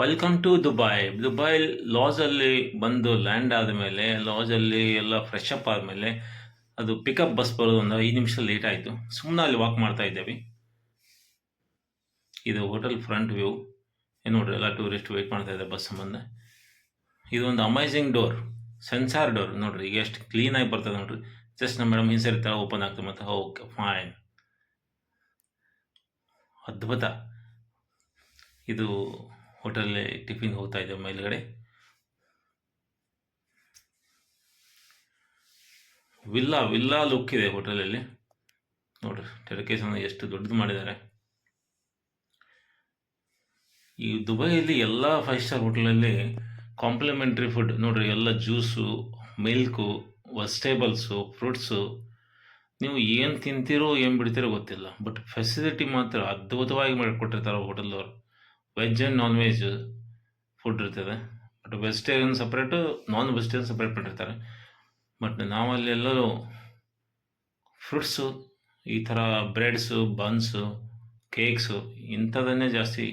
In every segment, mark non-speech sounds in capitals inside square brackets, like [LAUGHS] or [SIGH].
Welcome to Dubai Dubai ಲಾಜಲ್ಲಿ ಬಂದು land ಆದಮೇಲೆ ಲಾಜಲ್ಲಿ ಎಲ್ಲ ಫ್ರೆಶ್ ಅಪ್ ಆದಮೇಲೆ ಅದು ಪಿಕಪ್ ಬಸ್ ಬರೋದು ಒಂದು ಐದು ನಿಮಿಷ ಲೇಟ್ ಆಯಿತು. ಸುಮ್ಮನೆ ಅಲ್ಲಿ ವಾಕ್ ಮಾಡ್ತಾ ಇದ್ದೇವೆ. ಇದು ಹೋಟೆಲ್ ಫ್ರಂಟ್ ವ್ಯೂ ಏನು ನೋಡ್ರಿ, ಎಲ್ಲ ಟೂರಿಸ್ಟ್ ವೇಟ್ ಮಾಡ್ತಾ ಇದ್ದಾರೆ ಬಸ್ ಸಂಬಂಧ. ಇದು ಒಂದು ಅಮೇಝಿಂಗ್ ಡೋರ್ ಸೆನ್ಸಾರ್ ಡೋರ್ ನೋಡ್ರಿ, ಈಗ ಎಷ್ಟು ಕ್ಲೀನಾಗಿ ಬರ್ತದೆ ನೋಡ್ರಿ. ಜಸ್ಟ್ ನಮ್ಮ ಮೇಡಮ್ ಹಿಂಸರಿತಾರೆ ಓಪನ್ ಆಗ್ತದೆ ಮತ್ತೆ ಓಕೆ ಫೈನ್ ಅದ್ಭುತ. ಇದು ಹೋಟೆಲ್ ಟಿಫಿನ್ ಹೋಗ್ತಾ ಇದೆ ಮೇಲ್ಗಡೆ. ವಿಲ್ಲಾ ವಿಲ್ಲಾ ಲುಕ್ ಇದೆ ಹೋಟೆಲಲ್ಲಿ. ನೋಡ್ರಿ ಟೆರಕೇಸ್ ಎಷ್ಟು ದೊಡ್ಡದು ಮಾಡಿದ್ದಾರೆ. ಈ ದುಬೈಯಲ್ಲಿ ಎಲ್ಲ ಫೈವ್ ಸ್ಟಾರ್ ಹೋಟೆಲಲ್ಲಿ ಕಾಂಪ್ಲಿಮೆಂಟ್ರಿ ಫುಡ್ ನೋಡ್ರಿ, ಎಲ್ಲ ಜ್ಯೂಸು ಮಿಲ್ಕು ವೆಜಿಟೇಬಲ್ಸು ಫ್ರೂಟ್ಸು ನೀವು ಏನು ತಿಂತೀರೋ, ಏನು ಬಿಡ್ತೀರೋ ಗೊತ್ತಿಲ್ಲ. ಬಟ್ ಫೆಸಿಲಿಟಿ ಮಾತ್ರ ಅದ್ಭುತವಾಗಿ ಮಾಡಿಕೊಟ್ಟಿರ್ತಾರೆ ಹೋಟೆಲ್ದವ್ರು. Veg and non veg food ಇರ್ತದೆ. But vegetarian separate non vegetarian separate ಮಾಡಿರ್ತಾರೆ ಬಟ್ ನಾವಲ್ಲಿ ಎಲ್ಲರೂ ಫ್ರೂಟ್ಸು ಈ ಥರ ಬ್ರೆಡ್ಸು ಬನ್ಸು ಕೇಕ್ಸು ಇಂಥದನ್ನೇ ಜಾಸ್ತಿ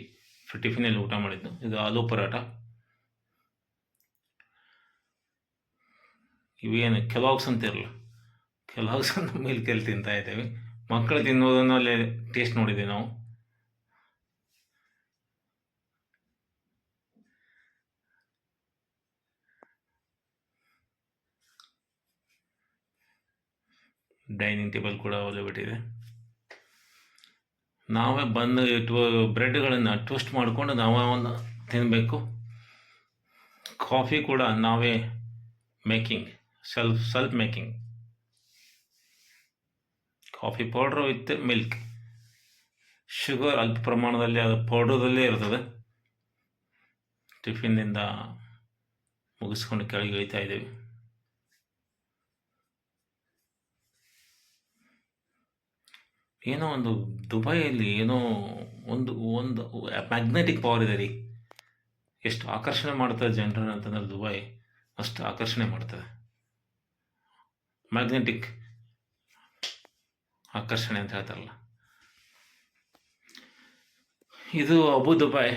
ಟಿಫಿನಲ್ಲಿ ಊಟ ಮಾಡಿದ್ದು. ಇದು ಆಲೂ ಪರಾಟ ಇವೇನು ಕೆಲವಾಗ್ಸ್ ಅಂತ ಇರಲ್ಲ. ಕೆಲವಾಗ್ಸ್ ಅಂತ ಮಿಲ್ಕಲ್ಲಿ ತಿಂತಾ ಇದ್ದೇವೆ. ಮಕ್ಕಳು ತಿನ್ನೋದನ್ನು ಅಲ್ಲೇ ಟೇಸ್ಟ್ ನೋಡಿದ್ದೀವಿ ನಾವು. ಡೈನಿಂಗ್ ಟೇಬಲ್ ಕೂಡ ಅವೈಲೇಬಿಲಿಟಿ ನಾವೇ ಬಂದು ಬ್ರೆಡ್ಗಳನ್ನು ಟೋಸ್ಟ್ ಮಾಡಿಕೊಂಡು ನಾವೇ ಒಂದು ತಿನ್ನಬೇಕು ಕಾಫಿ ಕೂಡ ನಾವೇ making, self self making. Coffee powder with milk. Sugar ಅಲ್ಪ ಪ್ರಮಾಣದಲ್ಲಿ ಅದು ಪೌಡ್ರದಲ್ಲೇ ಇರ್ತದೆ. ಟಿಫಿನ್ನಿಂದ ಮುಗಿಸ್ಕೊಂಡು ಕೆಳಗೆ ಇಳಿತಾ ಇದ್ದೀವಿ. ಏನೋ ಒಂದು ದುಬೈಯಲ್ಲಿ ಏನೋ ಒಂದು ಒಂದು ಮ್ಯಾಗ್ನೆಟಿಕ್ ಪವರ್ ಇದೆ ರೀ. ಎಷ್ಟು ಆಕರ್ಷಣೆ ಮಾಡ್ತದೆ ಜನರನ್ನು ಅಂತಂದ್ರೆ ದುಬೈ, ಅಷ್ಟು ಆಕರ್ಷಣೆ ಮಾಡ್ತದೆ. ಮ್ಯಾಗ್ನೆಟಿಕ್ ಆಕರ್ಷಣೆ ಅಂತ ಹೇಳ್ತಾರಲ್ಲ. ಇದು ಅಬು ದುಬೈ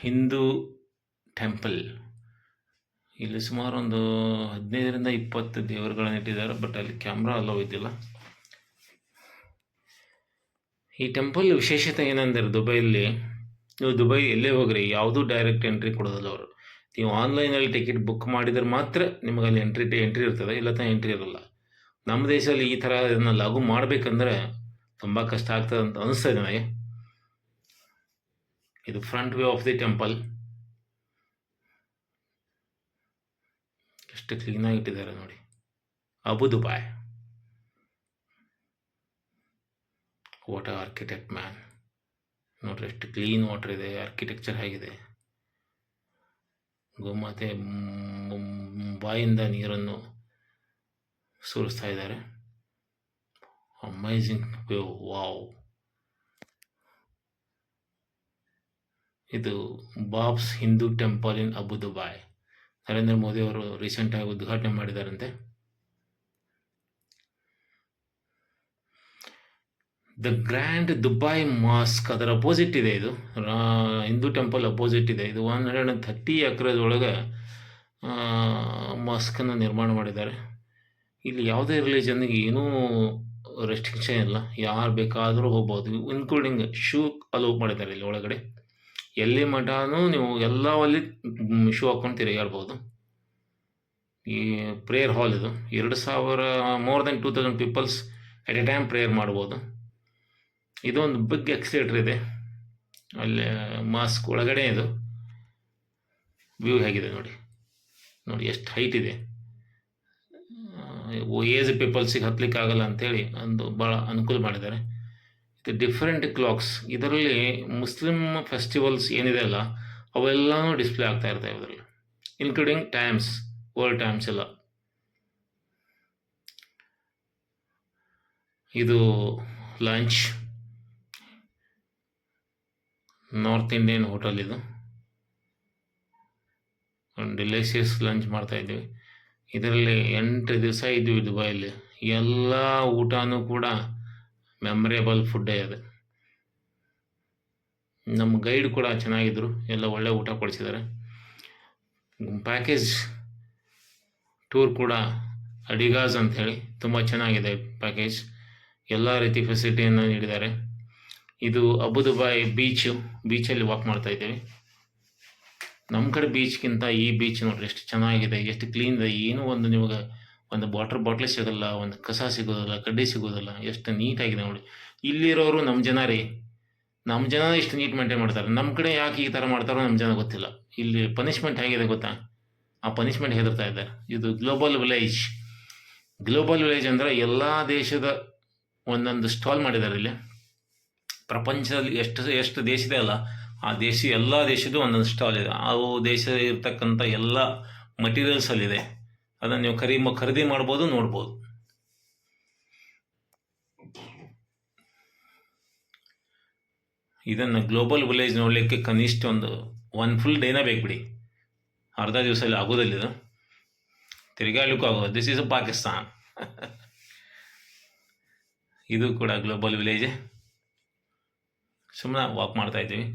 ಹಿಂದೂ ಟೆಂಪಲ್. ಇಲ್ಲಿ ಸುಮಾರು ಒಂದು ಹದಿನೈದರಿಂದ ಇಪ್ಪತ್ತು ದೇವರುಗಳನ್ನ ಇಟ್ಟಿದ್ದಾರೆ, ಬಟ್ ಅಲ್ಲಿ ಕ್ಯಾಮ್ರಾ ಅಲೋ ಇದ್ದಿಲ್ಲ. ಈ ಟೆಂಪಲ್ ವಿಶೇಷತೆ ಏನಂದರೆ ದುಬೈಯಲ್ಲಿ, ನೀವು ದುಬೈ ಎಲ್ಲೇ ಹೋಗ್ರಿ, ಯಾವುದೂ ಡೈರೆಕ್ಟ್ ಎಂಟ್ರಿ ಕೊಡೋದಿಲ್ಲ ಅವರು. ನೀವು ಆನ್ಲೈನಲ್ಲಿ ಟಿಕೆಟ್ ಬುಕ್ ಮಾಡಿದರೆ ಮಾತ್ರ ನಿಮಗೆ ಅಲ್ಲಿ ಎಂಟ್ರಿ ಎಂಟ್ರಿ ಇರ್ತದೆ, ಇಲ್ಲ ತಾನೇ ಎಂಟ್ರಿ ಇರೋಲ್ಲ. ನಮ್ಮ ದೇಶದಲ್ಲಿ ಈ ಥರ ಇದನ್ನು ಲಾಗು ಮಾಡಬೇಕಂದ್ರೆ ತುಂಬ ಕಷ್ಟ ಆಗ್ತದೆ ಅಂತ ಅನಿಸ್ತದೆ ನನಗೆ. ಇದು front way of the temple ಎಷ್ಟು ಕ್ಲೀನಾಗಿ ಇಟ್ಟಿದ್ದಾರೆ ನೋಡಿ. Abu Dubai water architect man ನೋಡ್ರಿ, ಎಷ್ಟು ಕ್ಲೀನ್ ವಾಟರ್ ಇದೆ ಆರ್ಕಿಟೆಕ್ಚರ್ ಆಗಿದೆ ಗೋಮಾತೆ ಬಾಯಿಂದ ನೀರನ್ನು ಸುರಿಸ್ತಾ ಇದ್ದಾರೆ. ಅಮೇಝಿಂಗ್ ವ್ಯೂ ವಾವ್ ಇದು BAPS Hindu temple in Abu Narendra Modi ಅವರು ರೀಸೆಂಟಾಗಿ ಉದ್ಘಾಟನೆ ಮಾಡಿದಾರಂತೆ ದ ಗ್ರ್ಯಾಂಡ್ ದುಬೈ ಮಾಸ್ಕ್ ಅದರ ಅಪೋಸಿಟ್ ಇದೆ ಇದು. ಹಿಂದೂ ಟೆಂಪಲ್ ಅಪೋಸಿಟ್ ಇದೆ. ಇದು one hundred and thirty acres ಒಳಗೆ ಮಾಸ್ಕನ್ನು ನಿರ್ಮಾಣ ಮಾಡಿದ್ದಾರೆ. ಇಲ್ಲಿ ಯಾವುದೇ ರಿಲಿಜನ್ಗೆ ಏನೂ ರೆಸ್ಟ್ರಿಕ್ಷನ್ ಇಲ್ಲ. ಯಾರು ಬೇಕಾದರೂ ಹೋಗ್ಬೋದು. ಇನ್ಕ್ಲೂಡಿಂಗ್ ಶೂ ಅಲೋ ಮಾಡಿದ್ದಾರೆ ಇಲ್ಲಿ ಒಳಗಡೆ. ಎಲ್ಲಿ ಮಠನೂ ನೀವು ಎಲ್ಲ ಅಲ್ಲಿ ಶೂ ಹಾಕ್ಕೊಂಡು ತಿರುಗಾಡ್ಬೋದು. ಈ ಪ್ರೇಯರ್ ಹಾಲ್ ಇದು. ಎರಡು ಸಾವಿರ more than two thousand peoples at a time prayer ಮಾಡ್ಬೋದು. ಇದೊಂದು ಬಿಗ್ ಎಕ್ಸಿಲೇಟರ್ ಇದೆ. ಅಲ್ಲಿ ಮಾಸ್ಕ್ ಒಳಗಡೆ ಇದು. ವ್ಯೂ ಹೇಗಿದೆ ನೋಡಿ. ನೋಡಿ ಎಷ್ಟು ಹೈಟ್ ಇದೆ. ಏಜ್ ಪೀಪಲ್ಸಿಗೆ ಹತ್ತಲಿಕ್ಕೆ ಆಗಲ್ಲ ಅಂಥೇಳಿ ಒಂದು ಭಾಳ ಅನುಕೂಲ ಮಾಡಿದ್ದಾರೆ. ಇದು ಡಿಫ್ರೆಂಟ್ ಕ್ಲಾಕ್ಸ್ ಇದರಲ್ಲಿ ಮುಸ್ಲಿಮ್ ಫೆಸ್ಟಿವಲ್ಸ್ ಏನಿದೆ ಅಲ್ಲ, ಅವೆಲ್ಲನೂ ಡಿಸ್ಪ್ಲೇ ಆಗ್ತಾ ಇರ್ತವೆ ಇದರಲ್ಲಿ. ಇನ್ಕ್ಲೂಡಿಂಗ್ ಟೈಮ್ಸ್ ವರ್ಲ್ಡ್ ಟೈಮ್ಸ್ ಎಲ್ಲ. ಇದು ಲಂಚ್ ನಾರ್ತ್ ಇಂಡಿಯನ್ ಹೋಟೆಲ್ ಇದು. ಡಿಲೇಷಿಯಸ್ ಲಂಚ್ ಮಾಡ್ತಾ ಇದ್ವಿ. ಇದರಲ್ಲಿ ಎಂಟು ದಿವಸ ಇದ್ವಿ ದುಬೈಲಿ. ಎಲ್ಲ ಊಟನೂ ಕೂಡ ಮೆಮರೇಬಲ್ ಫುಡ್ಡೇ ಅದು. ನಮ್ಮ ಗೈಡ್ ಕೂಡ ಚೆನ್ನಾಗಿದ್ದರು ಎಲ್ಲ ಒಳ್ಳೆ ಊಟ ಕೊಡಿಸಿದ್ದಾರೆ ಪ್ಯಾಕೇಜ್ ಟೂರ್ ಕೂಡ ಅಡಿಗಾಸ್ ಅಂತ ಹೇಳಿ ತುಂಬ ಚೆನ್ನಾಗಿದೆ ಪ್ಯಾಕೇಜ್ ಎಲ್ಲ ರೀತಿ ಫೆಸಿಲಿಟಿಯನ್ನು ನೀಡಿದ್ದಾರೆ. ಇದು ಅಬುದುಬಾಯ್ ಬೀಚ್ ಬೀಚಲ್ಲಿ ವಾಕ್ ಮಾಡ್ತಾ ಇದ್ದೀವಿ. ನಮ್ಮ ಕಡೆ ಬೀಚ್ಗಿಂತ ಈ ಬೀಚ್ ನೋಡ್ರಿ ಎಷ್ಟು ಚೆನ್ನಾಗಿದೆ, ಎಷ್ಟು ಕ್ಲೀನ್ ಇದೆ. ಏನೂ ಒಂದು ನಿಮಗೆ ಒಂದು ವಾಟರ್ ಬಾಟ್ಲಿ ಸಿಗೋಲ್ಲ ಒಂದು ಕಸ ಸಿಗೋದಿಲ್ಲ, ಕಡ್ಡಿ ಸಿಗೋದಿಲ್ಲ. ಎಷ್ಟು ನೀಟಾಗಿದೆ ನೋಡಿ ಇಲ್ಲಿರೋರು ನಮ್ಮ ಜನ ರೀ. ನಮ್ಮ ಜನ ಇಷ್ಟು ನೀಟ್ ಮೇಂಟೈನ್ ಮಾಡ್ತಾರೆ. ನಮ್ಮ ಕಡೆ ಯಾಕೆ ಈ ಥರ ಮಾಡ್ತಾರೋ ನಮ್ಮ ಜನ ಗೊತ್ತಿಲ್ಲ. ಇಲ್ಲಿ ಪನಿಷ್ಮೆಂಟ್ ಹೇಗಿದೆ ಗೊತ್ತಾ? ಆ ಪನಿಷ್ಮೆಂಟ್ ಹೆದರ್ತಾ ಇದ್ದಾರೆ. ಇದು ಗ್ಲೋಬಲ್ ವಿಲೇಜ್ ಗ್ಲೋಬಲ್ ವಿಲೇಜ್ ಅಂದರೆ ಎಲ್ಲ ದೇಶದ ಒಂದೊಂದು ಸ್ಟಾಲ್ ಮಾಡಿದ್ದಾರೆ ಇಲ್ಲಿ. ಪ್ರಪಂಚದಲ್ಲಿ ಎಷ್ಟು ಎಷ್ಟು ದೇಶ ಇದೆ ಅಲ್ಲ, ಆ ದೇಶ, ಎಲ್ಲ ದೇಶದ್ದು ಒಂದೊಂದು ಸ್ಟಾಲ್ ಇದೆ. ಆ ದೇಶ ಇರ್ತಕ್ಕಂಥ ಎಲ್ಲ ಮಟೀರಿಯಲ್ಸ್ ಅಲ್ಲಿದೆ. ಅದನ್ನು ನೀವು ಖರೀ, ಖರೀದಿ ಮಾಡ್ಬೋದು, ನೋಡ್ಬೋದು. ಇದನ್ನು ಗ್ಲೋಬಲ್ ವಿಲೇಜ್ ನೋಡಲಿಕ್ಕೆ ಕನಿಷ್ಠ ಒಂದು ಒನ್ ಫುಲ್ ಡೇನೇ ಬೇಕು ಬಿಡಿ ಅರ್ಧ ದಿವಸ ಅಲ್ಲಿ ಆಗೋದಿಲ್ಲ ಇದು. ತಿರುಗಾಡ್ಲಿಕ್ಕೂ ಆಗೋದು ದಿಸ್ ಇಸ್ ಪಾಕಿಸ್ತಾನ್ [LAUGHS] ಇದು ಕೂಡ ಗ್ಲೋಬಲ್ ವಿಲೇಜ್ ಸುಮ್ಮನೆ ವಾಕ್ ಮಾಡ್ತಾ ಇದ್ದೀವಿ.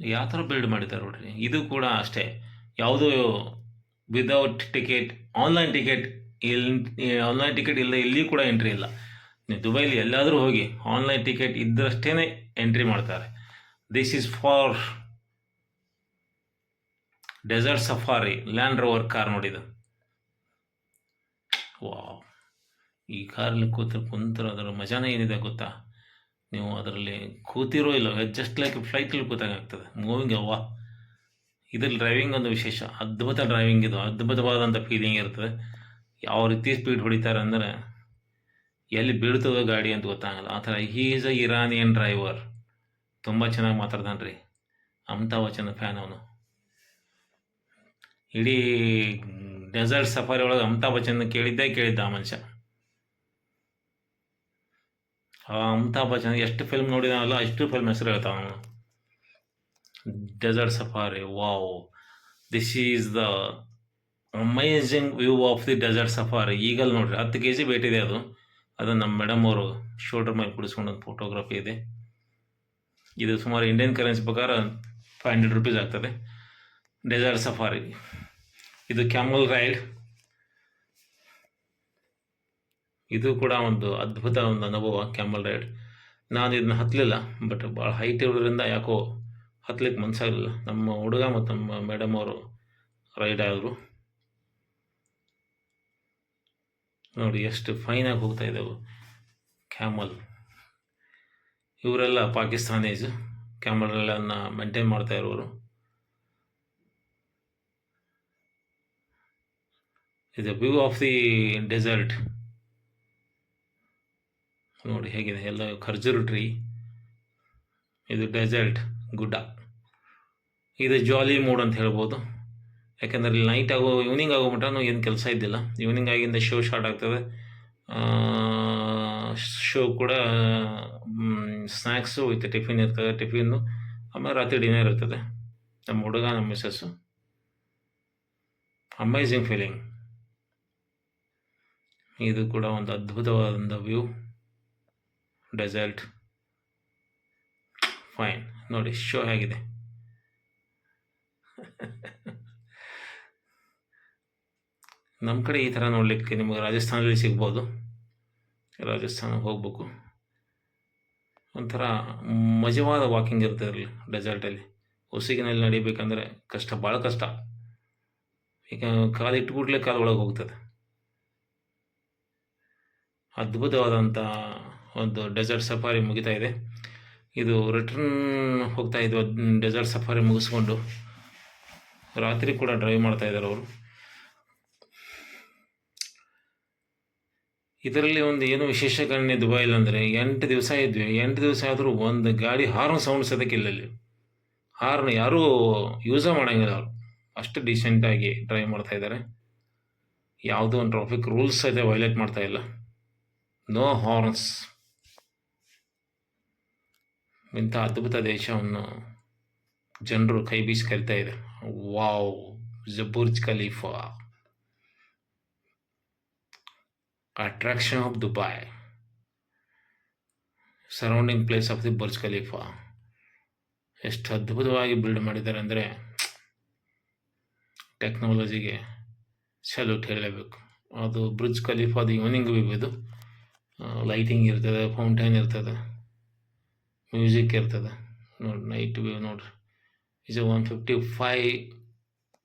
ಯಾವ ಥರ ಬಿಲ್ಡ್ ಮಾಡಿದ್ದಾರೆ ನೋಡ್ರಿ. ಇದು ಕೂಡ ಅಷ್ಟೇ. ಯಾವುದು ವಿದೌಟ್ ಟಿಕೆಟ್ ಆನ್ಲೈನ್ ಟಿಕೆಟ್ ಎಲ್ಲಿ ಆನ್ಲೈನ್ ಟಿಕೆಟ್ ಇಲ್ಲ ಇಲ್ಲಿ ಕೂಡ ಎಂಟ್ರಿ ಇಲ್ಲ. ನೀವು ದುಬೈಲಿ ಎಲ್ಲಾದರೂ ಹೋಗಿ ಆನ್ಲೈನ್ ಟಿಕೆಟ್ ಇದ್ದರಷ್ಟೇ ಎಂಟ್ರಿ ಮಾಡ್ತಾರೆ. This is for desert safari Land Rover car ನೋಡಿದ್ದು. ವಾ ಈ ಕಾರಲ್ಲಿ ಕೂತು ಕುಂತರ ಅದರ ಮಜಾನೇ ಏನಿದೆ ಗೊತ್ತಾ? ನೀವು ಅದರಲ್ಲಿ ಕೂತಿರೋ ಇಲ್ಲ ಜಸ್ಟ್ ಲೈಕ್ ಫ್ಲೈಟಲ್ಲಿ ಕೂತಾಗ ಆಗ್ತದೆ. ಮೂವಿಂಗ್ ಅವ್ವಾ ಇದರಲ್ಲಿ ಡ್ರೈವಿಂಗ್ ಒಂದು ವಿಶೇಷ. ಅದ್ಭುತ ಡ್ರೈವಿಂಗ್ ಇದು. ಅದ್ಭುತವಾದಂಥ ಫೀಲಿಂಗ್ ಇರ್ತದೆ. ಯಾವ ರೀತಿ ಸ್ಪೀಡ್ ಹೊಡಿತಾರೆ ಅಂದರೆ ಎಲ್ಲಿ ಬೀಳ್ತದೋ ಗಾಡಿ ಅಂತ ಗೊತ್ತಾಗಲ್ಲ. ಆ ಥರ he is a Iranian driver ತುಂಬ ಚೆನ್ನಾಗಿ ಮಾತಾಡ್ತಾನೆ ರೀ ಅಮಿತಾಬ್ ಬಚ್ಚನ್ ಫ್ಯಾನ್ ಅವನು. ಇಡೀ ಡೆಸರ್ಟ್ ಸಫಾರಿ ಒಳಗೆ ಅಮಿತಾಬ್ ಬಚ್ಚನ್ ಕೇಳಿದ್ದೇ ಕೇಳಿದ್ದ ಆ ಮನುಷ್ಯ. ಅಮಿತಾಬ್ ಬಚ್ಚನ್, ಎಷ್ಟು ಫಿಲ್ಮ್ ನೋಡಿದಾನಲ್ಲ, ಅಷ್ಟು ಫಿಲ್ಮ್ ಹೆಸರು ಹೇಳ್ತಾವ desert safari wow this is the amazing view of the desert safari ಈಗಲ್ಲಿ ನೋಡ್ರಿ, ಹತ್ತು ಕೆ ಜಿ ಬೇಟಿದೆ ಅದು. ಅದು ನಮ್ಮ ಮೇಡಮ್ ಅವರು ಶೋಲ್ಡರ್ ಮೇಲೆ ಕುಡಿಸ್ಕೊಂಡು ಒಂದು ಫೋಟೋಗ್ರಫಿ ಇದೆ. ಇದು ಸುಮಾರು ಇಂಡಿಯನ್ ಕರೆನ್ಸಿ ಪ್ರಕಾರ ಫೈವ್ ಹಂಡ್ರೆಡ್ ರುಪೀಸ್ ಆಗ್ತದೆ. ಡೆಸರ್ಟ್ ಸಫಾರಿ ಇದು ಕ್ಯಾಮಲ್ ರೈಡ್ ಇದು ಕೂಡ ಒಂದು ಅದ್ಭುತ ಒಂದು ಅನುಭವ ಕ್ಯಾಮಲ್ ರೈಡ್ ನಾನು ಇದನ್ನ ಹತ್ತಲಿಲ್ಲ ಬಟ್ ಭಾಳ ಹೈಟ್ ಇರೋದ್ರಿಂದ ಯಾಕೋ ಹತ್ತಲಿಕ್ಕೆ ಮನಸ್ಸಾಗಲಿಲ್ಲ ನಮ್ಮ ಹುಡುಗ ಮತ್ತು ನಮ್ಮ ಮೇಡಮ್ ಅವರು ರೈಡ್ ಆದರು. ನೋಡಿ ಎಷ್ಟು ಫೈನಾಗಿ ಹೋಗ್ತಾ ಇದ್ದಾವೆ ಕ್ಯಾಮಲ್. ಇವರೆಲ್ಲ ಪಾಕಿಸ್ತಾನೀಸ್. ಕ್ಯಾಮರನ್ನ ಮೇಂಟೈನ್ ಮಾಡ್ತಾ ಇರೋರು. ಇದು ವ್ಯೂ ಆಫ್ ದಿ ಡೆಸರ್ಟ್ ನೋಡಿ, ಹೇಗಿದೆ? ಎಲ್ಲ ಖರ್ಜೂರು ಟ್ರೀ ಇದು ಡೆಸರ್ಟ್ ಗುಡ್ಡ. ಇದು ಜಾಲಿ ಮೂಡ್ ಅಂತ ಹೇಳ್ಬೋದು. ಯಾಕೆಂದರೆ ಇಲ್ಲಿ ನೈಟ್ ಆಗೋ ಈವ್ನಿಂಗ್ ಆಗೋ ಮಟ್ಟ ಏನು ಕೆಲಸ ಇದ್ದಿಲ್ಲ. ಈವ್ನಿಂಗ್ ಆಗಿಂದ ಶೋ ಸ್ಟಾರ್ಟ್ ಆಗ್ತದೆ. ಶೋ ಕೂಡ ಸ್ನ್ಯಾಕ್ಸು ವಿತ್ ಟಿಫಿನ್ ಇರ್ತದೆ ಟಿಫಿನ್ನು ಆಮೇಲೆ ರಾತ್ರಿ ಡಿನ್ನರ್ ಇರ್ತದೆ. ನಮ್ಮ ಹುಡುಗ, ನಮ್ಮ ಮಿಸ್ಸಸ್ಸು ಅಮೇಝಿಂಗ್ ಫೀಲಿಂಗ್ ಇದು ಕೂಡ ಒಂದು ಅದ್ಭುತವಾದಂಥ ವ್ಯೂ. Desert fine. ನೋಡಿ, ಶೋ ಹೇಗಿದೆ ನಮ್ಮ ಕಡೆ ಈ ಥರ ನೋಡಲಿಕ್ಕೆ ನಿಮಗೆ ರಾಜಸ್ಥಾನದಲ್ಲಿ ಸಿಗ್ಬೋದು. ರಾಜಸ್ಥಾನ ಹೋಗ್ಬೇಕು. ಒಂಥರ ಮಜವಾದ ವಾಕಿಂಗ್ ಇರುತ್ತೆ ಇರಲಿ ಡೆಸರ್ಟಲ್ಲಿ ಉಸಿಗಿನಲ್ಲಿ ನಡಿಬೇಕಂದ್ರೆ ಕಷ್ಟ, ಭಾಳ ಕಷ್ಟ. ಈಗ ಕಾಲು ಇಟ್ಟುಕೊಡ್ಲೇ ಕಾಲು ಒಳಗೆ ಹೋಗ್ತದೆ. ಅದ್ಭುತವಾದಂಥ ಒಂದು ಡೆಸರ್ಟ್ ಸಫಾರಿ ಮುಗಿತಾ ಇದೆ. ಇದು ರಿಟರ್ನ್ ಹೋಗ್ತಾ ಇದ್ವು ಡೆಸರ್ಟ್ ಸಫಾರಿ ಮುಗಿಸ್ಕೊಂಡು ರಾತ್ರಿ ಕೂಡ ಡ್ರೈವ್ ಮಾಡ್ತಾ ಇದ್ದಾರೆ ಅವರು. ಇದರಲ್ಲಿ ಒಂದು ಏನು ವಿಶೇಷ ಕಾರಣ ದುಬೈಲ್ ಅಂದರೆ, ಎಂಟು ದಿವಸ ಇದ್ವಿ. ಎಂಟು ದಿವಸ ಆದರೂ ಒಂದು ಗಾಡಿ ಹಾರ್ನ್ ಸೌಂಡ್ ಸದಕ್ಕಿಲ್ಲ ಇಲ್ಲಿ ಹಾರ್ನ್ ಯಾರೂ ಯೂಸ ಮಾಡೋಂಗಿಲ್ಲ ಅವರು. ಅಷ್ಟು ಡಿಸೆಂಟಾಗಿ ಡ್ರೈವ್ ಮಾಡ್ತಾ ಇದ್ದಾರೆ. ಯಾವುದೋ ಒಂದು ಟ್ರಾಫಿಕ್ ರೂಲ್ಸ್ ಇದೆ ವೈಲೇಟ್ ಮಾಡ್ತಾ ಇಲ್ಲ. ನೋ ಹಾರ್ನ್ಸ್ ಇಂಥ ಅದ್ಭುತ ದೇಶವನ್ನು ಜನರು ಕೈ ಬೀಸಿ ಕರಿತಾ ಇದೆ wow ಜಬುರ್ಜ್ Khalifa. Attraction of Dubai surrounding place of the Burj Khalifa ಎಷ್ಟು ಅದ್ಭುತವಾಗಿ ಬಿಲ್ಡ್ ಮಾಡಿದ್ದಾರೆ ಅಂದರೆ ಟೆಕ್ನಾಲಜಿಗೆ ಸಲ್ಯೂಟ್ ಹೇಳಲೇಬೇಕು. ಅದು ಬ್ರಿಡ್ಜ್ ದ ಇವನಿಂಗ್ ಇದು ಲೈಟಿಂಗ್ ಇರ್ತದೆ ಫೌಂಟೈನ್ ಇರ್ತದೆ ಮ್ಯೂಸಿಕ್ ಇರ್ತದೆ. ನೋಡಿ ನೈಟ್ ವ್ಯೂ ನೋಡ್ರಿ is one fifty five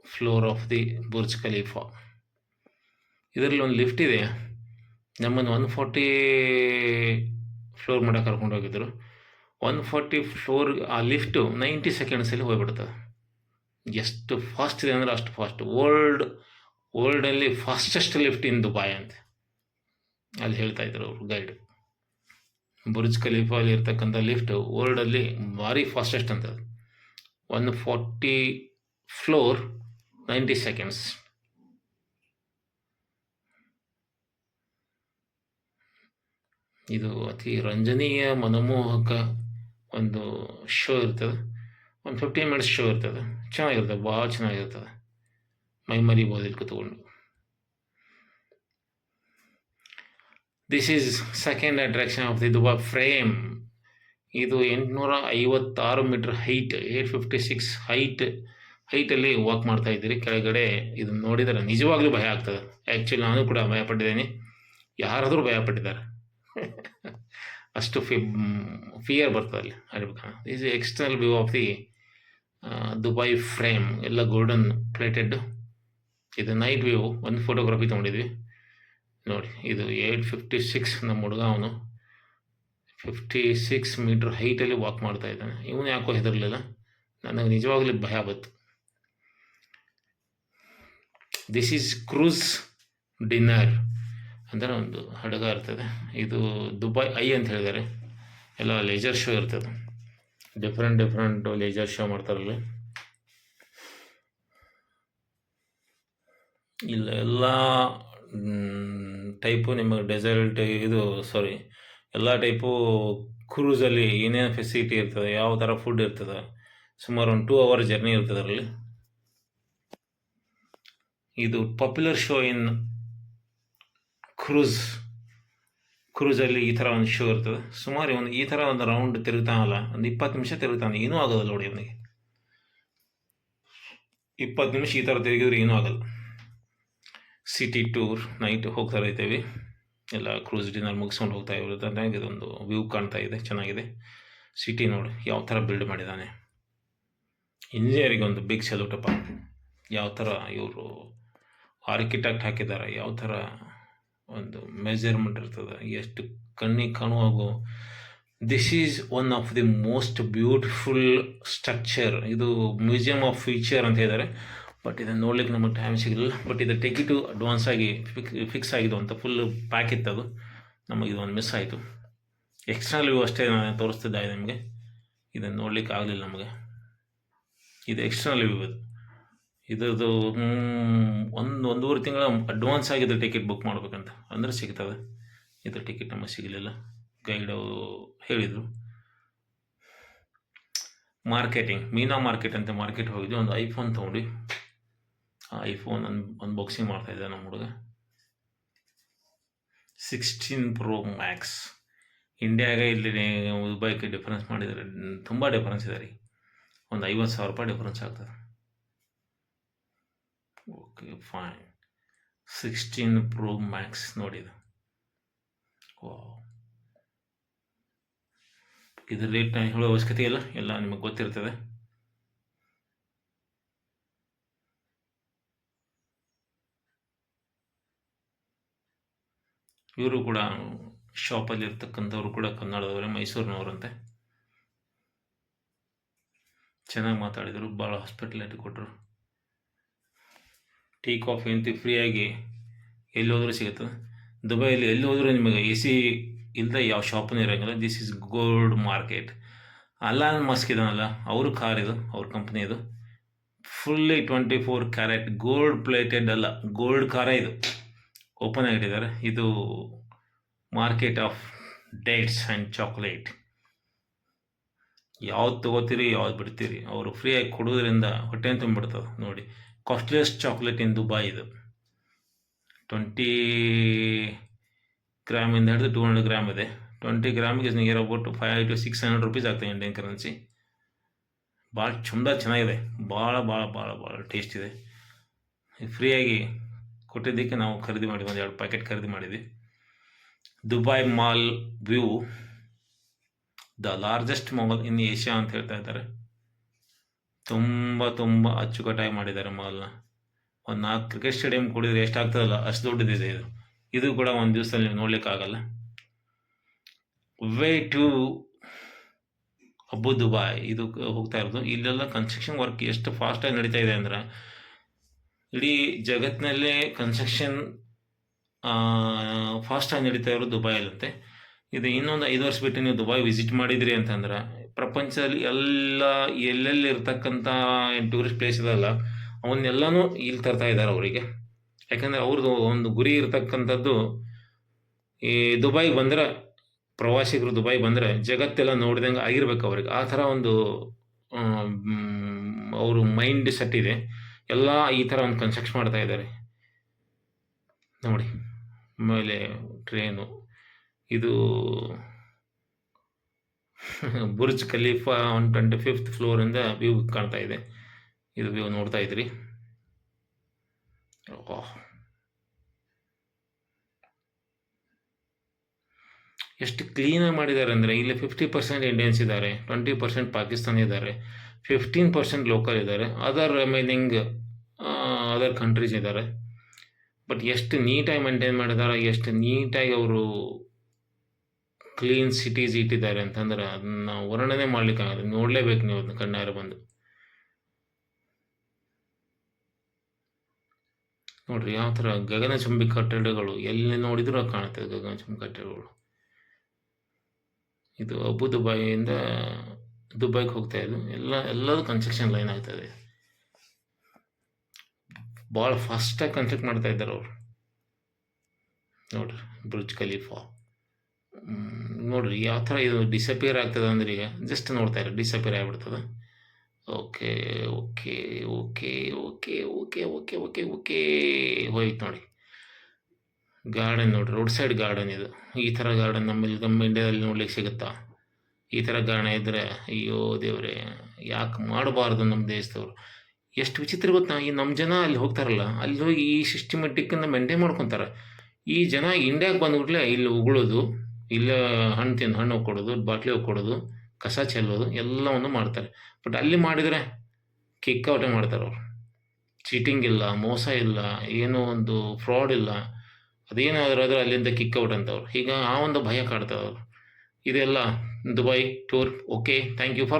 floor of the Burj Khalifa ಇದರಲ್ಲಿ ಒಂದು ಲಿಫ್ಟ್ ಇದೆ. ನಮ್ಮನ್ನು ಒನ್ ಫಾರ್ಟಿ ಫ್ಲೋರ್ ಮಾಡೋಕೆ ಕರ್ಕೊಂಡು ಹೋಗಿದ್ದರು ಒನ್ ಫಾರ್ಟಿ ಫ್ಲೋರ್ ಆ ಲಿಫ್ಟು ನೈಂಟಿ ಸೆಕೆಂಡ್ಸಲ್ಲಿ ಹೋಗ್ಬಿಡ್ತದೆ ಎಷ್ಟು ಫಾಸ್ಟ್ ಇದೆ ಅಂದರೆ ಅಷ್ಟು ಫಾಸ್ಟ್ ವರ್ಲ್ಡ್ ವರ್ಲ್ಡಲ್ಲಿ ಫಾಸ್ಟೆಸ್ಟ್ ಲಿಫ್ಟ್ ಇನ್ ದುಬಾಯ್ ಅಂತ. ಅಲ್ಲಿ ಹೇಳ್ತಾ ಇದ್ರು ಅವರು ಗೈಡ್ ಬುರ್ಜ್ ಅಲ್ಲಿ ಇರ್ತಕ್ಕಂಥ ಲಿಫ್ಟ್ ವರ್ಲ್ಡಲ್ಲಿ ಭಾರಿ ಫಾಸ್ಟೆಸ್ಟ್ ಅಂತ. One forty floor ninety seconds ಇದು ಅತಿ ರಂಜನೀಯ ಮನಮೋಹಕ ಒಂದು ಶೋ ಇರ್ತದೆ. ಒಂದು ಫಿಫ್ಟೀನ್ ಮಿನಿಟ್ಸ್ ಶೋ ಇರ್ತದೆ. ಚೆನ್ನಾಗಿರ್ತದೆ ಭಾಳ ಚೆನ್ನಾಗಿರ್ತದೆ ಮೈ ಮರಿಬೋದು ಇಲ್ಲಿ ಕೂತ್ಕೊಂಡು this is second attraction of the Dubai Frame ಇದು ಎಂಟುನೂರ ಐವತ್ತಾರು metre height eight fifty six height ಹೈಟಲ್ಲಿ walk ಮಾಡ್ತಾ ಇದ್ದೀರಿ. ಕೆಳಗಡೆ ಇದನ್ನು ನೋಡಿದರೆ ನಿಜವಾಗ್ಲೂ ಭಯ ಆಗ್ತದೆ. ಆ್ಯಕ್ಚುಲಿ ನಾನು ಕೂಡ ಭಯಪಟ್ಟಿದ್ದೇನೆ. ಯಾರಾದರೂ ಭಯಪಟ್ಟಿದ್ದಾರೆ. [LAUGHS] ಅಷ್ಟು ಫಿ ಫಿಯರ್ ಬರ್ತದೆ ಅಲ್ಲಿ. ಹೇಳ್ಬೇಕಂದ್ರೆ is external view of the Dubai frame ಎಲ್ಲ ಗೋಲ್ಡನ್ ಪ್ಲೇಟೆಡ್ ಇದು ನೈಟ್ ವ್ಯೂ ಒಂದು ಫೋಟೋಗ್ರಫಿ ತೊಗೊಂಡಿದ್ವಿ. ನೋಡಿ, ಇದು ಏಯ್ಟ್ ಫಿಫ್ಟಿ ಸಿಕ್ಸ್ ನಮ್ಮ ಹುಡುಗ ಅವನು. ಫಿಫ್ಟಿ ಸಿಕ್ಸ್ ಮೀಟ್ರ್ ಹೈಟಲ್ಲಿ ವಾಕ್ ಮಾಡ್ತಾ ಇದ್ದಾನೆ. ಇವನು ಯಾಕೋ ಹೆದರಲಿಲ್ಲ? ನನಗೆ ನಿಜವಾಗ್ಲೂ ಭಯ ಬಂತು ದಿಸ್ ಈಸ್ ಕ್ರೂಸ್ ಡಿನ್ನರ್ ಅಂದರೆ ಒಂದು ಹಡಗ ಇರ್ತದೆ. ಇದು ದುಬೈ ಐ ಅಂತ ಹೇಳಿದ್ದಾರೆ. ಎಲ್ಲ ಲೇಜರ್ ಶೋ ಇರ್ತದೆ. ಡಿಫ್ರೆಂಟ್ ಡಿಫ್ರೆಂಟ್ ಲೇಜರ್ ಶೋ ಮಾಡ್ತಾರಲ್ಲಿ ಇಲ್ಲ, ಎಲ್ಲ ಟೈಪು ನಿಮಗೆ ಡೆಸರ್ಟ್ ಇದು ಸಾರಿ ಎಲ್ಲ ಟೈಪು ಕ್ರೂಸಲ್ಲಿ ಏನೇನು ಫೆಸಿಲಿಟಿ ಇರ್ತದೆ, ಯಾವ ಥರ ಫುಡ್ ಇರ್ತದೆ, ಸುಮಾರು ಒಂದು ಟೂ ಅವರ್ ಜರ್ನಿ ಇರ್ತದೆ ಅದರಲ್ಲಿ. ಇದು ಪಾಪ್ಯುಲರ್ ಶೋ ಇನ್ ಕ್ರೂಸ್ ಕ್ರೂಸಲ್ಲಿ ಈ ಥರ ಒಂದು ಶೋ ಇರ್ತದೆ. ಸುಮಾರು ಒಂದು ಈ ಥರ ಒಂದು ರೌಂಡ್ ತಿರುಗ್ತಾನಲ್ಲ, ಒಂದು ಇಪ್ಪತ್ತು ನಿಮಿಷ ತಿರುಗ್ತಾನೆ, ಏನೂ ಆಗೋದಿಲ್ಲ ನೋಡಿ ಅವನಿಗೆ ಇಪ್ಪತ್ತು ನಿಮಿಷ ಈ ಥರ ತಿರುಗಿದ್ರೆ ಏನೂ ಆಗಲ್ಲ. ಸಿಟಿ ಟೂರ್, ನೈಟ್ ಹೋಗ್ತಾ ಇರ್ತೀವಿ ಎಲ್ಲ ಕ್ರೂಸ್ ಡಿನ್ನರ್ ಮುಗಿಸ್ಕೊಂಡು ಹೋಗ್ತಾ ಇರುತ್ತೆ ಇದೊಂದು ವ್ಯೂ ಕಾಣ್ತಾ ಇದೆ, ಚೆನ್ನಾಗಿದೆ. ಸಿಟಿ ನೋಡಿ, ಯಾವ ಥರ ಬಿಲ್ಡ್ ಮಾಡಿದ್ದಾನೆ. ಇಂಜಿನಿಯರಿಗೆ ಒಂದು ಬಿಗ್ ಸೆಲ್ಯೂಟಪ್ಪ ಯಾವ ಥರ ಇವರು ಆರ್ಕಿಟೆಕ್ಟ್ ಹಾಕಿದ್ದಾರೆ, ಯಾವ ಥರ ಒಂದು ಮೆಜರ್ಮೆಂಟ್ ಇರ್ತದೆ, ಎಷ್ಟು ಕಣ್ಣಿಗೆ ಕಾಣುವಾಗೋ this is one of the most beautiful structure ಇದು ಮ್ಯೂಸಿಯಂ ಆಫ್ ಫ್ಯೂಚರ್ ಅಂತ ಹೇಳಿದ್ದಾರೆ. ಬಟ್ ಇದನ್ನು ನೋಡ್ಲಿಕ್ಕೆ ನಮಗೆ ಟೈಮ್ ಸಿಗಲಿಲ್ಲ. ಬಟ್ ಇದು ಟಿಕೆಟು ಅಡ್ವಾನ್ಸ್ ಆಗಿ ಫಿಕ್ ಫಿಕ್ಸ್ ಆಗಿದ್ದು ಅಂತ ಫುಲ್ ಪ್ಯಾಕ್ ಇತ್ತು ಅದು. ನಮಗೆ ಇದೊಂದು ಮಿಸ್ ಆಯಿತು. ಎಕ್ಸ್ಟರ್ನಲ್ ವ್ಯೂ ಅಷ್ಟೇ ನಾನು ತೋರಿಸ್ತಿದ್ದೆ ನಿಮಗೆ. ಇದನ್ನು ನೋಡ್ಲಿಕ್ಕೆ ಆಗಲಿಲ್ಲ ನಮಗೆ. ಇದು ಎಕ್ಸ್ಟರ್ನಲ್ ವ್ಯೂ ಇದು. ಇದ್ರದ್ದು ಒಂದು, ಒಂದೂವರೆ ತಿಂಗಳ ಅಡ್ವಾನ್ಸ್ ಆಗಿದೆ ಟಿಕೆಟ್ ಬುಕ್ ಮಾಡ್ಬೇಕಂತ. ಅಂದರೆ ಸಿಗ್ತದೆ. ಇದ್ರ ಟಿಕೆಟ್ ನಮಗೆ ಸಿಗಲಿಲ್ಲ. ಗೈಡ್ ಹೇಳಿದರು. ಮಾರ್ಕೆಟಿಂಗ್ ಮೀನಾ ಮಾರ್ಕೆಟ್ ಅಂತ ಮಾರ್ಕೆಟ್ ಹೋಗಿದ್ವಿ. ಒಂದು ಐಫೋನ್ ತೊಗೊಂಡು ಐಫೋನ್ ಅನ್ ಅನ್ಬಾಕ್ಸಿಂಗ್ ಮಾಡ್ತಾಯಿದ್ದೆ ನಮ್ಮ ಹುಡುಗ. ಸಿಕ್ಸ್ಟೀನ್ ಪ್ರೋ ಮ್ಯಾಕ್ಸ್ ಇಂಡಿಯಾಗೆ ಇಲ್ಲಿ ದುಬೈಗೆ ಡಿಫ್ರೆನ್ಸ್ ಮಾಡಿದರೆ ತುಂಬ ಡಿಫ್ರೆನ್ಸ್ ಇದೆ ರೀ. ಒಂದು ಐವತ್ತು ಸಾವಿರ ರೂಪಾಯಿ ಡಿಫ್ರೆನ್ಸ್ ಆಗ್ತದೆ. Okay fine sixteen pro max ನೋಡಿದ ಇದ್ರ ರೇಟ್ ಹೇಳೋ ಅವಶ್ಯಕತೆ ಇಲ್ಲ. ಎಲ್ಲ ನಿಮಗೆ ಗೊತ್ತಿರ್ತದೆ. ಇವರು ಕೂಡ ಶಾಪಲ್ಲಿ ಇರ್ತಕ್ಕಂಥವ್ರು ಕೂಡ ಕನ್ನಡದವರೇ, ಮೈಸೂರಿನವರಂತೆ. ಚೆನ್ನಾಗಿ ಮಾತಾಡಿದರು, ಭಾಳ ಹಾಸ್ಪಿಟಲಿಟಿ ಕೊಟ್ಟರು ಟೀ, ಕಾಫಿ ಅಂತ ಫ್ರೀಯಾಗಿ ಎಲ್ಲಿ ಹೋದರೂ ಸಿಗುತ್ತೆ? ದುಬೈಯಲ್ಲಿ ಎಲ್ಲಿ ಹೋದರೂ ನಿಮಗೆ ಎ ಸಿ ಇಲ್ಲದೆ ಯಾವ ಶಾಪನ್ನು ಇರೋಂಗಿಲ್ಲ. This is gold market Elon Musk ಇದಾನಲ್ಲ, ಅವರು ಕಾರ್ ಇದು, ಅವ್ರ ಕಂಪ್ನಿ ಇದು. Fully twenty four carat gold plated ಅಲ್ಲ ಗೋಲ್ಡ್ ಕಾರೇ ಇದು. ಓಪನ್ ಆಗಿಟ್ಟಿದ್ದಾರೆ ಇದು market of dates and chocolate. ಯಾವ್ದು ತೊಗೋತೀರಿ, ಯಾವ್ದು ಬಿಡ್ತೀರಿ? ಅವರು ಫ್ರೀಯಾಗಿ ಕೊಡೋದ್ರಿಂದ ಹೊಟ್ಟೆ ತುಂಬಿಡ್ತದೆ ನೋಡಿ ಕಾಸ್ಟ್ಲಿಯಸ್ಟ್ ಚಾಕ್ಲೇಟ್ ಇನ್ ದುಬಾಯ್ ಇದು. ಟ್ವೆಂಟಿ ಗ್ರಾಮಿಂದ ಹಿಡಿದು ಟೂ ಹಂಡ್ರೆಡ್ ಗ್ರಾಮ್ ಇದೆ. ಟ್ವೆಂಟಿ ಗ್ರಾಮಿಗೆ near about five to six hundred rupees ಆಗ್ತದೆ ಇಂಡಿಯನ್ ಕರೆನ್ಸಿ ಭಾಳ ಚಂದ, ಚೆನ್ನಾಗಿದೆ. ಭಾಳ ಭಾಳ ಭಾಳ ಭಾಳ ಟೇಸ್ಟ್ ಇದೆ ಫ್ರೀಯಾಗಿ ಕೊಟ್ಟಿದ್ದಕ್ಕೆ ನಾವು ಖರೀದಿ ಮಾಡಿ ಒಂದು ಎರಡು ಪ್ಯಾಕೆಟ್ ಖರೀದಿ ಮಾಡಿದ್ವಿ. Dubai mall view the largest mall in Asia ಅಂತ ಹೇಳ್ತಾ ಇದ್ದಾರೆ. ತುಂಬ ತುಂಬ ಅಚ್ಚುಕಟ್ಟಾಗಿ ಮಾಡಿದ್ದಾರೆ ಮಾಲ್ನ ಒಂದು ನಾಲ್ಕು ಕ್ರಿಕೆಟ್ ಸ್ಟೇಡಿಯಂ ಕೂಡಿದ್ರೆ ಎಷ್ಟಾಗ್ತದಲ್ಲ, ಅಷ್ಟು ದೊಡ್ಡದಿದೆ ಇದು. ಇದು ಕೂಡ ಒಂದು ದಿವಸದಲ್ಲಿ ನೀವು ನೋಡ್ಲಿಕ್ಕಾಗಲ್ಲ. ವೇ ಟು ಅಬು ದುಬಾಯ್ ಇದು ಹೋಗ್ತಾ ಇರೋದು. ಇಲ್ಲೆಲ್ಲ ಕನ್ಸ್ಟ್ರಕ್ಷನ್ ವರ್ಕ್ ಎಷ್ಟು ಫಾಸ್ಟಾಗಿ ನಡೀತಾ ಇದೆ ಅಂದ್ರೆ ಇಡೀ ಜಗತ್ತಿನಲ್ಲೇ ಕನ್ಸ್ಟ್ರಕ್ಷನ್ ಫಾಸ್ಟಾಗಿ ನಡೀತಾ ಇರೋದು ಇರುತ್ತೆ ಇದು ಇನ್ನೊಂದು ಐದು ವರ್ಷ ಬಿಟ್ಟು ನೀವು ದುಬೈ ವಿಸಿಟ್ ಮಾಡಿದ್ರಿ ಅಂತಂದ್ರೆ, ಪ್ರಪಂಚದಲ್ಲಿ ಎಲ್ಲ ಎಲ್ಲೆಲ್ಲಿ ಇರ್ತಕ್ಕಂಥ ಟೂರಿಸ್ಟ್ ಪ್ಲೇಸ್ ಇದಲ್ಲ ಅವನ್ನೆಲ್ಲನೂ ಇಲ್ಲಿ ತರ್ತಾ ಇದ್ದಾರೆ ಅವರಿಗೆ. ಯಾಕಂದರೆ ಅವ್ರದ್ದು ಒಂದು ಗುರಿ ಇರತಕ್ಕಂಥದ್ದು, ಈ ದುಬೈಗೆ ಬಂದರೆ, ಪ್ರವಾಸಿಗರು ದುಬೈ ಬಂದರೆ ಜಗತ್ತೆಲ್ಲ ನೋಡಿದಂಗೆ ಆಗಿರ್ಬೇಕು ಅವ್ರಿಗೆ. ಆ ಥರ ಒಂದು ಅವರು ಮೈಂಡ್ ಸೆಟ್ ಇದೆ. ಎಲ್ಲ ಈ ಥರ ಒಂದು ಕನ್ಸ್ಟ್ರಕ್ಷನ್ ಮಾಡ್ತಾ ಇದ್ದಾರೆ. ನೋಡಿ ಆಮೇಲೆ ಟ್ರೇನು ಇದು Burj Khalifa one twenty fifth ಫ್ಲೋರಿಂದ view ಕಾಣ್ತಾ ಇದೆ. ಇದು ವ್ಯೂ ನೋಡ್ತಾ ಇದ್ರಿ. ಎಷ್ಟು ಕ್ಲೀನಾಗಿ ಮಾಡಿದ್ದಾರೆ ಅಂದರೆ, ಇಲ್ಲಿ ಫಿಫ್ಟಿ ಪರ್ಸೆಂಟ್ ಇಂಡಿಯನ್ಸ್ ಇದ್ದಾರೆ ಟ್ವೆಂಟಿ ಪರ್ಸೆಂಟ್ ಪಾಕಿಸ್ತಾನಿ ಇದ್ದಾರೆ. ಫಿಫ್ಟೀನ್ ಪರ್ಸೆಂಟ್ ಲೋಕಲ್ ಇದ್ದಾರೆ. ಅದರ್ ರಿಮೈನಿಂಗ್ ಅದರ್ ಕಂಟ್ರೀಸ್ ಇದ್ದಾರೆ. ಬಟ್ ಎಷ್ಟು ನೀಟಾಗಿ ಮೇಂಟೈನ್ ಮಾಡಿದ್ದಾರೆ ಎಷ್ಟು ನೀಟಾಗಿ ಅವರು ಕ್ಲೀನ್ ಸಿಟೀಸ್ ಇಟ್ಟಿದ್ದಾರೆ ಅಂತಂದ್ರೆ ಅದನ್ನ ವರ್ಣನೆ ಮಾಡ್ಲಿಕ್ಕಾಗಲ್ಲ. ನೋಡಲೇಬೇಕು ನೀವು ಅದನ್ನ ಕಣ್ಣಾರ ಬಂದು. ನೋಡ್ರಿ, ಯಾವ ಥರ ಗಗನಚುಂಬಿ ಕಟ್ಟಡಗಳು, ಎಲ್ಲಿ ನೋಡಿದ್ರೂ ಕಾಣುತ್ತೆ ಗಗನಚುಂಬಿ ಕಟ್ಟಡಗಳು. ಇದು ಅಬು ದುಬೈಯಿಂದ ದುಬೈಗೆ ಹೋಗ್ತಾ ಇದ್ದು ಎಲ್ಲ, ಎಲ್ಲದೂ ಕನ್ಸ್ಟ್ರಕ್ಷನ್ ಲೈನ್ ಆಗ್ತಾ ಇದೆ. ಭಾಳ ಫಾಸ್ಟಾಗಿ ಕನ್ಸ್ಟ್ರಕ್ಟ್ ಮಾಡ್ತಾ ಇದ್ದಾರೆ ಅವರು. ನೋಡ್ರಿ ಬ್ರಿಡ್ಜ್ ಖಲೀಫಾ ನೋಡ್ರಿ, ಯಾವ ಥರ ಇದು ಡಿಸಪಿಯರ್ ಆಗ್ತದೆ ಅಂದ್ರೆ ಈಗ ಜಸ್ಟ್ ನೋಡ್ತಾ ಇರೋ ಡಿಸಪಿಯರ್ ಆಗಿಬಿಡ್ತದೆ. Okay okay okay okay okay okay okay okay, ಹೋಯ್ತು ನೋಡಿ. ಗಾರ್ಡನ್ ನೋಡ್ರಿ ರೋಡ್ ಸೈಡ್ ಗಾರ್ಡನ್ ಇದು. ಈ ಥರ ಗಾರ್ಡನ್ ನಮ್ಮಲ್ಲಿ ನಮ್ಮ ಇಂಡಿಯಾದಲ್ಲಿ ನೋಡ್ಲಿಕ್ಕೆ ಸಿಗುತ್ತಾ? ಈ ಥರ ಗಾಣ ಇದ್ದರೆ ಅಯ್ಯೋ ದೇವರೇ, ಯಾಕೆ ಮಾಡಬಾರ್ದು ನಮ್ಮ ದೇಶದವರು? ಎಷ್ಟು ವಿಚಿತ್ರ ಗೊತ್ತಾ ಈ ನಮ್ಮ ಜನ ಅಲ್ಲಿ ಹೋಗ್ತಾರಲ್ಲ, ಅಲ್ಲಿ ಹೋಗಿ ಈ ಸಿಸ್ಟಮೆಟಿಕ್ಕನ್ನು ಮೇಂಟೈನ್ ಮಾಡ್ಕೊತಾರೆ. ಈ ಜನ ಇಂಡಿಯಾಗೆ ಬಂದ್ಬಿಟ್ಲೆ ಇಲ್ಲಿ ಉಗುಳೋದು, ಇಲ್ಲೇ ಹಣ್ಣು ತಿಂದು ಹಣ್ಣು ಕೊಡೋದು ಬಾಟ್ಲಿ ಹೋಗಿ ಕೊಡೋದು ಕಸ ಚೆಲ್ಲೋದು, ಎಲ್ಲವನ್ನು ಮಾಡ್ತಾರೆ. ಬಟ್ ಅಲ್ಲಿ ಮಾಡಿದರೆ ಔಟೇ ಮಾಡ್ತಾರೆ ಅವರು. ಚೀಟಿಂಗ್ ಇಲ್ಲ, ಮೋಸ ಇಲ್ಲ, ಏನೋ ಒಂದು ಫ್ರಾಡ್ ಇಲ್ಲ. ಅದೇನಾದರೂ ಆದರೆ ಅಲ್ಲಿಂದ ಔಟ್ ಅಂತವ್ರು. ಈಗ ಆ ಒಂದು ಭಯ ಕಾಡ್ತಾರೆ ಅವರು ಇದೆಲ್ಲ Dubai tour. Okay, thank you for